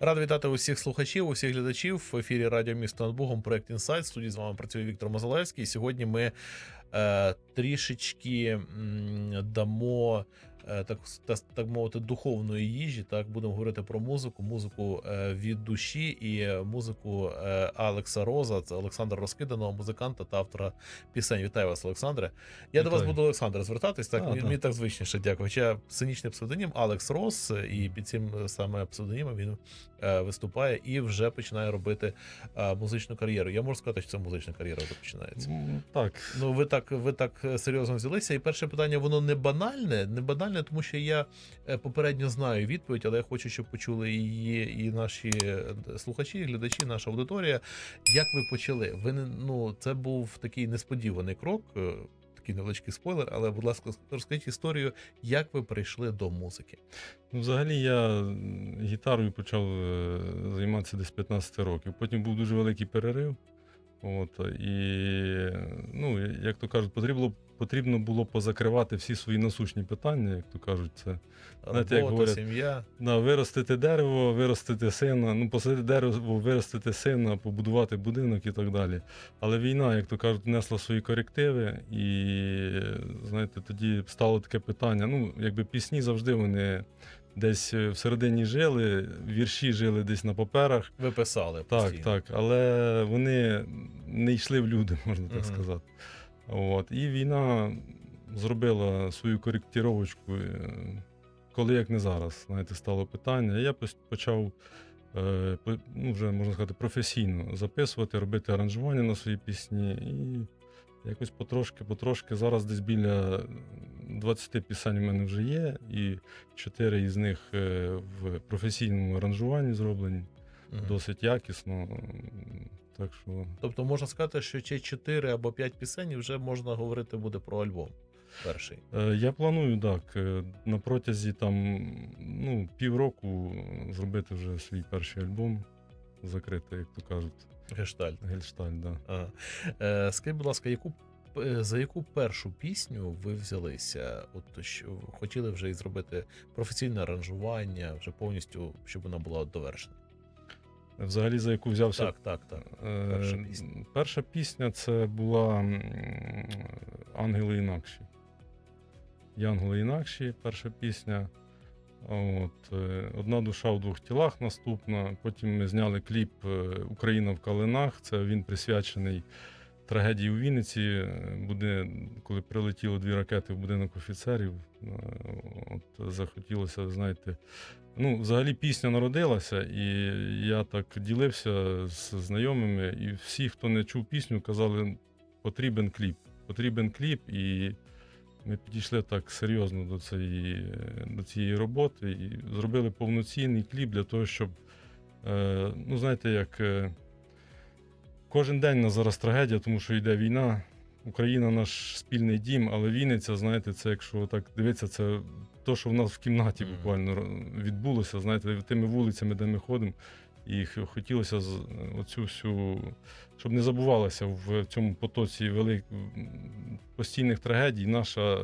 Радий вітати усіх слухачів, усіх глядачів в ефірі Радіо Місто над Богом, проект Інсайт. Студії з вами працює Віктор Мозалевський. Сьогодні ми трішечки м, дамо. е, Так, так, так мовити, духовної їжі. Так будемо говорити про музику, музику е, від душі і е, музику е, Алекса Роза. Це Олександра Розкиданого, музиканта та автора пісень. Вітаю вас, Олександре. Я до вас буду Олександр звертатись. Так А, мені, так. так звичніше. Дякую. Хоча сценічний псевдонім Алекс Рос, і під цим е, саме псевдонімом він е, виступає і вже починає робити е, музичну кар'єру. Я можу сказати, що це музична кар'єра вже починається. Так, Ну, ви так, ви так е, серйозно взялися. І перше питання, воно не банальне, не банальне, тому що я е, попередньо знаю відповідь, але я хочу, щоб почули її і наші е, слухачі, глядачі, наша аудиторія. Як ви почали? Ви ну це був такий несподіваний крок. Такий невеличкий спойлер, але, будь ласка, розкажіть історію, як ви прийшли до музики. ну, взагалі я гітарою почав займатися десь 15 років. Потім був дуже великий перерив. От, і, ну, як то кажуть, потрібно, потрібно було позакривати всі свої насущні питання, як то кажуть, це Знаєте, як говорять, сім'я. да, виростити дерево, виростити сина, ну, посадити дерево, виростити сина, побудувати будинок і так далі. Але війна, як то кажуть, несла свої корективи, і знаєте, тоді стало таке питання. Ну, якби пісні завжди вони десь е, всередині жили, вірші жили десь на паперах. Ви писали Так, постійно. так, але вони не йшли в люди, можна так Мгм. сказати. От. І війна зробила свою коректіровочку, е, коли як не зараз, знаєте, стало питання. Я почав, е, ну, вже можна сказати, професійно записувати, робити аранжування на свої пісні. І якось потрошки, потрошки. Зараз десь біля 20 пісень у мене вже є, і 4 із них е, в професійному аранжуванні зроблені Мгм. досить якісно. Так що Тобто можна сказати, що чи 4 або 5 пісень вже можна говорити буде про альбом перший. е, я планую так, е, на протязі там ну, півроку зробити вже свій перший альбом, закрити, як то кажуть, Гештальт. Гельшталь. Да. Е, скажіть, будь ласка, яку за яку першу пісню ви взялися? От що хотіли вже і зробити професійне аранжування, вже повністю, щоб вона була довершена. Взагалі, за яку взявся. Так, так, так. Е, перша пісня. Перша пісня це була Ангели інакші. Янголи інакші, перша пісня. От, е, Одна душа в двох тілах наступна. Потім ми зняли кліп е, Україна в калинах. Це він присвячений трагедії у Вінниці. Буде, коли прилетіло дві ракети в будинок офіцерів. Е, От, захотілося, знаєте. Ну, взагалі пісня народилася, і я так ділився з знайомими, і всі, хто не чув пісню, казали, потрібен кліп. Потрібен кліп, і ми підійшли так серйозно до цієї, до цієї роботи і зробили повноцінний кліп для того, щоб, е, ну, знаєте, як е, кожен день у нас зараз трагедія, тому що йде війна. Україна наш спільний дім, але Вінниця, знаєте, це якщо так дивитися, це то, що в нас в кімнаті буквально відбулося, знаєте, тими вулицями, де ми ходимо. І хотілося оцю всю, щоб не забувалося в цьому потоці велик... постійних трагедій. Наша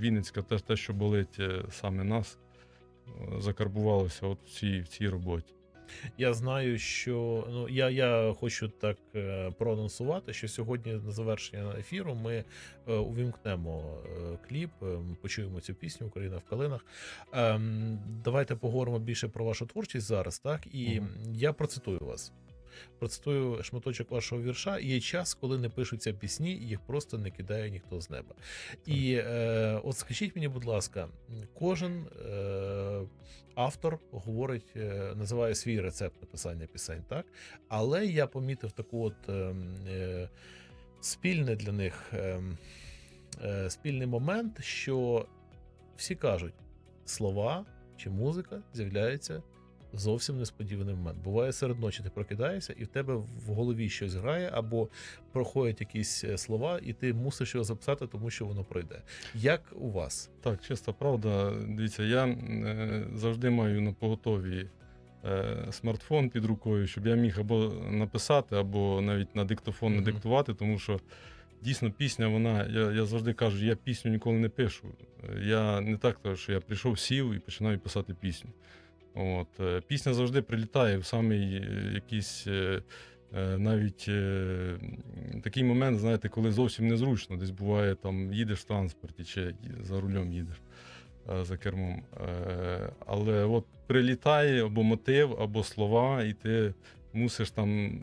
Вінницька, те, те, що болить е, саме нас, закарбувалося от в цій, в цій роботі. Я знаю, що ну я, я хочу так е, проанонсувати, що сьогодні на завершення ефіру ми е, увімкнемо е, кліп, е, почуємо цю пісню Україна в калинах. Ем, давайте поговоримо більше про вашу творчість зараз. Так і угу. я процитую вас. Процитую шматочок вашого вірша. Є час, коли не пишуться пісні, їх просто не кидає ніхто з неба. І е, от скажіть мені, будь ласка, кожен е, автор говорить, е, називає свій рецепт написання пісень, так? Але я помітив таку от е, е, спільне для них е, е, спільний момент, що всі кажуть, слова чи музика з'являється зовсім несподіваний момент. Буває серед ночі, ти прокидаєшся, і в тебе в голові щось грає, або проходять якісь е, слова, і ти мусиш його записати, тому що воно пройде. Як у вас? Так, чиста правда. Дивіться, я е, завжди маю на поготові е, смартфон під рукою, щоб я міг або написати, або навіть на диктофон не Мгм. диктувати, тому що дійсно пісня, вона, я, я завжди кажу, я пісню ніколи не пишу. Е, Я не так, що я прийшов, сів і починаю писати пісню. От, е, пісня завжди прилітає в самий е, якийсь. е, Навіть такий момент, знаєте, коли зовсім незручно, десь буває, там їдеш в транспорті чи за рулем їдеш за кермом. Але от прилітає або мотив, або слова, і ти мусиш там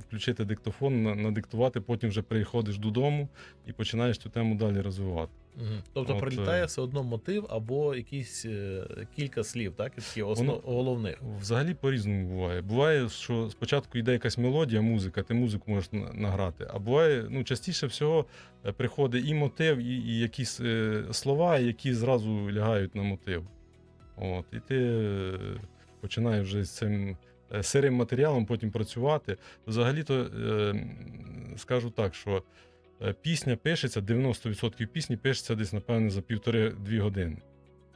включити диктофон, надиктувати, потім вже приходиш додому і починаєш цю тему далі розвивати. Мгм. Тобто От, прилітає е, все одно мотив або якісь е, кілька слів, так? Такі основ... головних. Взагалі по-різному буває. Буває, що спочатку йде якась мелодія, музика, ти музику можеш награти. А буває, ну, частіше всього е, приходить і мотив, і, і якісь слова, які зразу лягають на мотив. От, і ти починаєш вже з цим сирим матеріалом потім працювати. Взагалі-то е, скажу так, що е, пісня пишеться, 90% пісні пишеться десь, напевне, за півтори-дві години.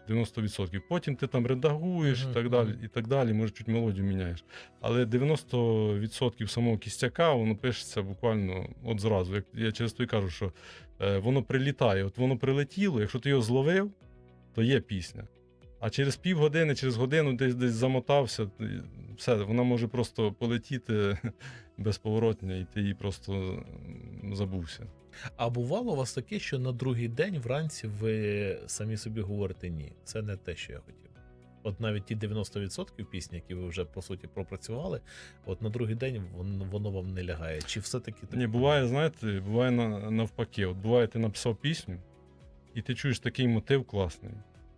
90%. Потім ти там редагуєш Мгм, і так далі, і так далі, може чуть мелодію міняєш. Але 90% самого кістяка воно пишеться буквально от зразу. Як я часто і кажу, що е, воно прилітає, от воно прилетіло, якщо ти його зловив, то є пісня. А через півгодини, через годину десь десь замотався, все, вона може просто полетіти безповоротня, і ти її просто забувся. А бувало у вас таке, що на другий день вранці ви самі собі говорите ні, це не те, що я хотів. От навіть ті 90% пісні, які ви вже по суті пропрацювали, от на другий день воно, воно вам не лягає. Чи все-таки так? Ні, буває, знаєте, буває на, навпаки. От буває, ти написав пісню, і ти чуєш такий мотив класний.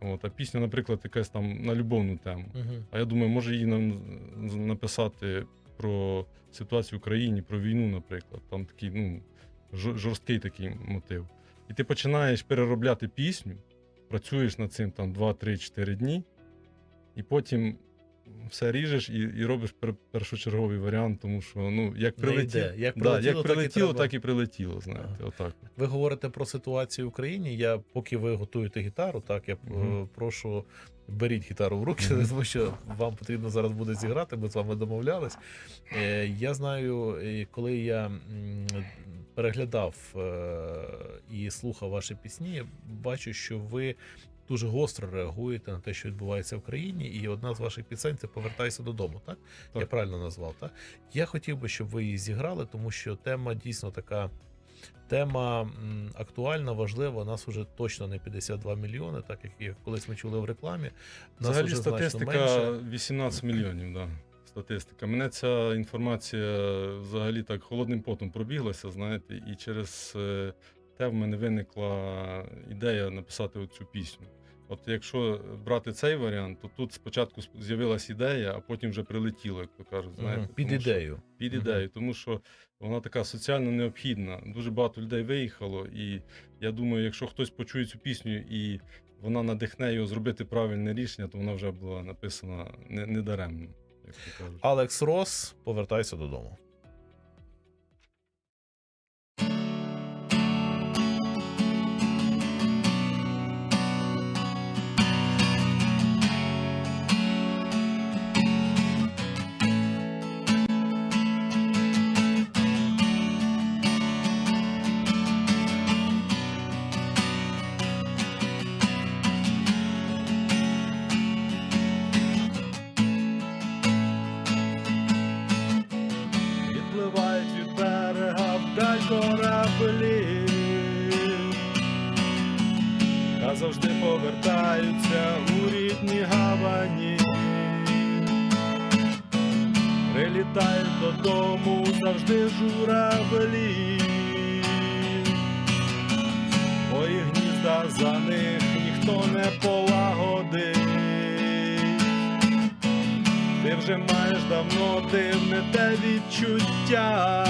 От, а пісня, наприклад, якась там на любовну тему. Угу. А я думаю, може її нам написати про ситуацію в країні, про війну, наприклад. Там такий, ну, жорсткий такий мотив. І ти починаєш переробляти пісню, працюєш над цим там 2-3-4 дні, і потім все ріжеш і, і робиш пер- першочерговий варіант, тому що ну, як Не прилетіло, йде. Як прилетіло, так і прилетіло, так і прилетіло, знаєте, Ага. отак. Ви говорите про ситуацію в Україні. Я поки ви готуєте гітару, так я е, прошу беріть гітару в руки, Мгм. тому що вам потрібно зараз буде зіграти. Ми з вами домовлялись. Е, Я знаю, е, коли я переглядав і слухав ваші пісні, я бачу, що ви. Дуже гостро реагуєте на те, що відбувається в країні, і одна з ваших пісень це повертайся додому. Так? Так. я правильно назвав. Так я хотів би, щоб ви її зіграли, тому що тема дійсно така Тема актуальна, важлива. Нас уже точно не 52 мільйони, так як колись ми чули в рекламі. Нас Взагалі уже статистика менше. 18 мільйонів, да. Статистика. Мене ця інформація взагалі так холодним потом пробіглася, знаєте, і через е, те в мене виникла ідея написати оцю пісню. От якщо брати цей варіант, то тут спочатку з'явилась ідея, а потім вже прилетіло, як то кажуть. Знаєте, Мгм, Під Тому що- ідею. під Мгм. ідею, тому що вона така соціально необхідна. Дуже багато людей виїхало, і я думаю, якщо хтось почує цю пісню і вона надихне його зробити правильне рішення, то вона вже була написана не, не як то кажуть. Алекс Рос, повертайся додому. Кораблі, та завжди повертаються у рідні гавані. Прилітають додому завжди журавлі, Мої гнізда за них ніхто не полагодить. Ти вже маєш давно дивне те відчуття.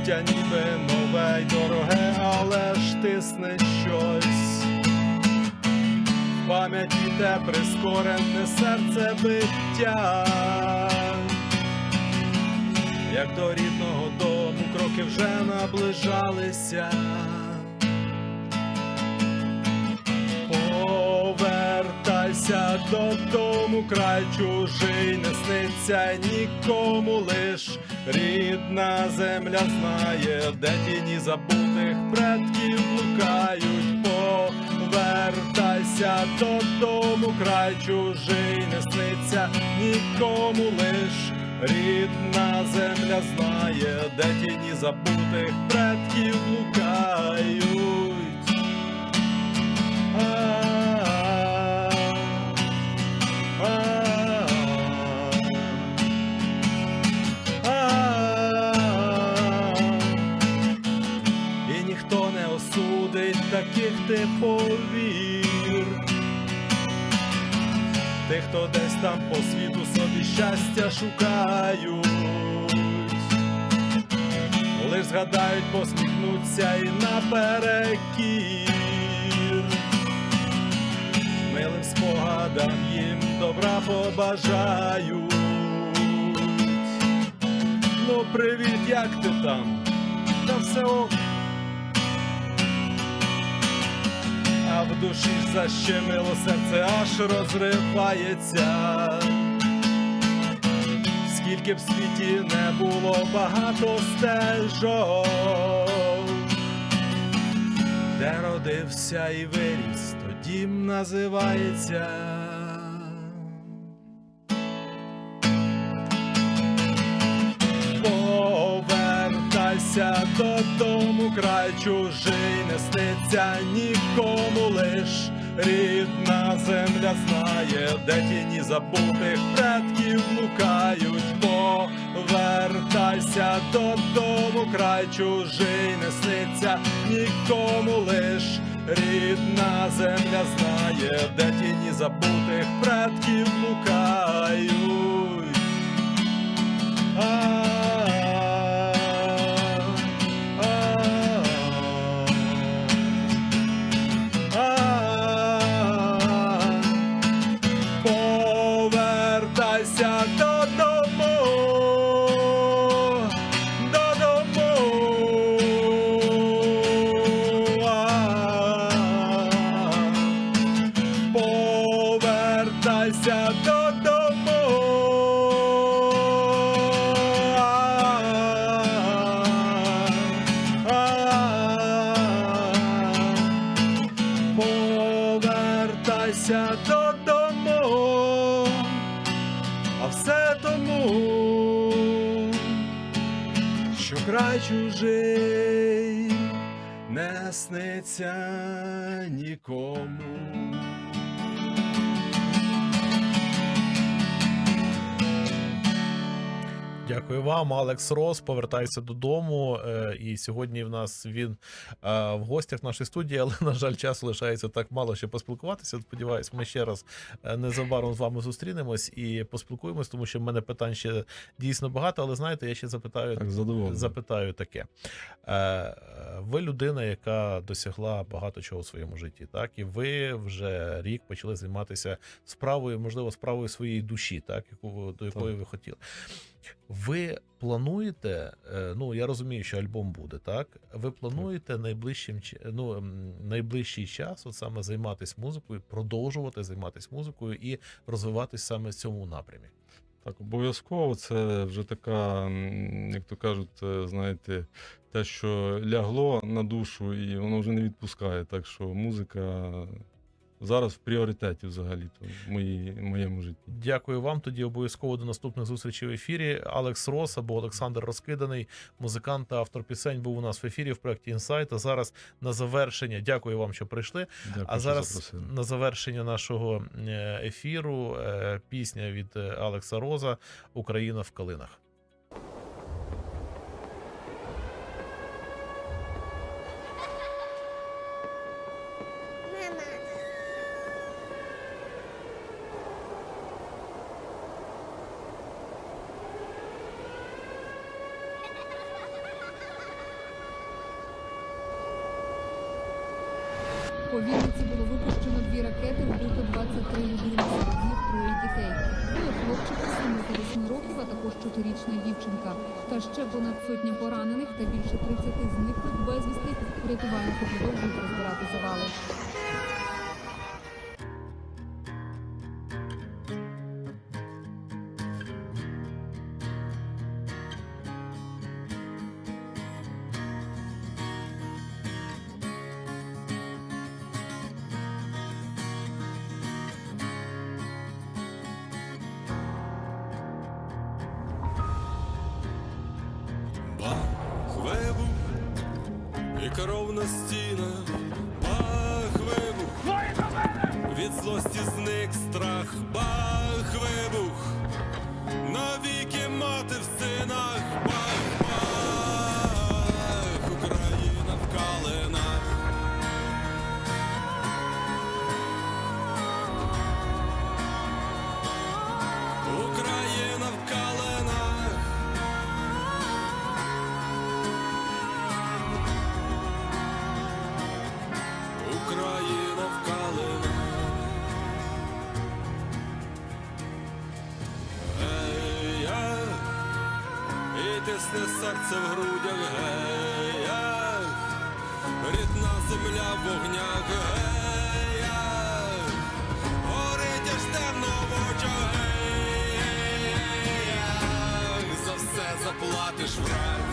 Суття ніби нове й дороге, але ж тисне щось. В пам'яті те прискорене серце биття. Як до рідного дому кроки вже наближалися. Повертайся додому, край чужий, не сниться нікому лиш рідна земля знає, де тіні забутих предків блукають. Повертайся додому, край чужий не сниться нікому лиш рідна земля знає, де тіні забутих предків блукають. Ти повір. Тих, хто десь там по світу собі щастя шукають, лиш згадають, посміхнуться і наперекір. Милим спогадам їм добра побажають. Ну, привіт, як ти там? Та все ок. В душі защемило серце аж розривається. Скільки б в світі не було багато стежок, де родився і виріс, то дім називається. Повертайся додому, край чужий не сниться нікому лиш рідна земля знає, де тіні забутих предків блукають. Повертайся додому, край чужий не сниться нікому лиш рідна земля знає, де тіні забутих предків блукають. Повертайся не сниться нікому. Дякую вам, Алекс Рос. Повертайся додому. Е, І сьогодні в нас він е, в гостях в нашій студії, але на жаль, часу лишається так мало ще поспілкуватися. Сподіваюсь, ми ще раз е, незабаром з вами зустрінемось і поспілкуємось, тому що в мене питань ще дійсно багато. Але знаєте, я ще запитаю Так, запитаю таке. Ви людина, яка досягла багато чого у своєму житті, так і ви вже рік почали займатися справою, можливо, справою своєї душі, так яку до якої ви хотіли. Ви плануєте? е, Ну я розумію, що альбом буде, так? Ви плануєте найближчим ну, найближчий час, от саме займатися музикою, продовжувати займатися музикою і розвиватись саме в цьому напрямі. Так, обов'язково це вже така, як то кажуть, е, знаєте, те, що лягло на душу, і воно вже не відпускає. Так що музика зараз в пріоритеті взагалі в моїй, в моєму житті. Дякую вам. Тоді обов'язково до наступних зустрічей в ефірі. Алекс Рос або Олександр Розкиданий, музикант та автор пісень, був у нас в ефірі в проєкті Інсайт. А зараз на завершення. Дякую вам, що прийшли. Дякую, А зараз запросили. на завершення нашого е, ефіру е, пісня від е, Алекса Роза Україна в калинах. 24-річна дівчинка. Та ще понад сотня поранених та більше 30 зниклих безвісти врятувальники продовжують розбирати завали. грусті зник страх. Ба. й тисне серце в грудях, гей, рідна земля в вогнях, гей, горить аж темно в очах, гей, за все заплатиш враг.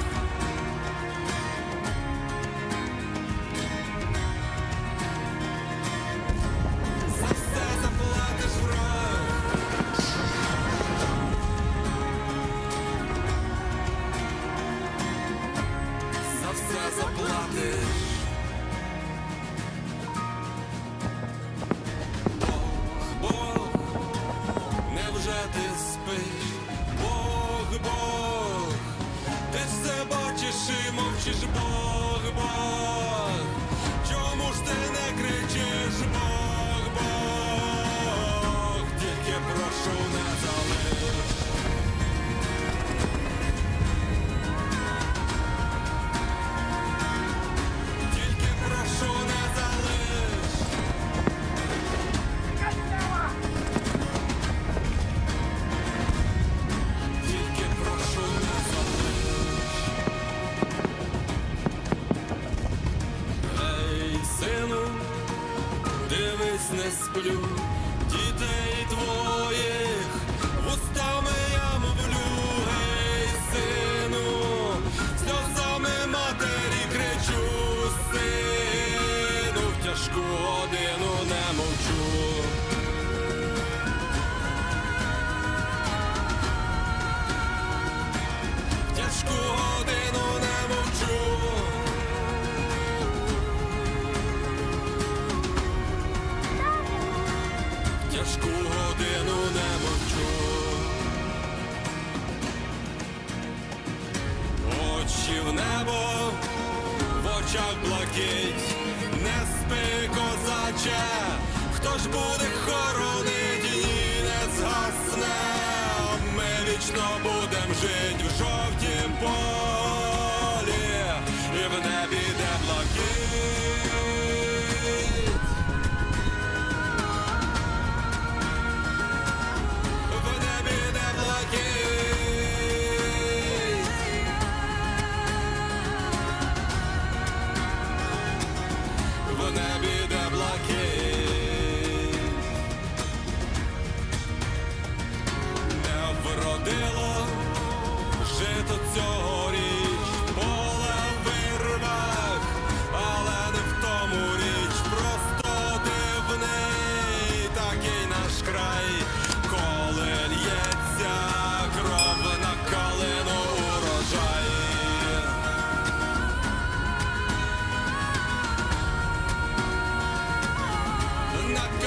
blue. очах блакить, не спи, козаче, хто ж буде хоронить, ні не згасне, ми вічно будем жить в жовтім полі. not good.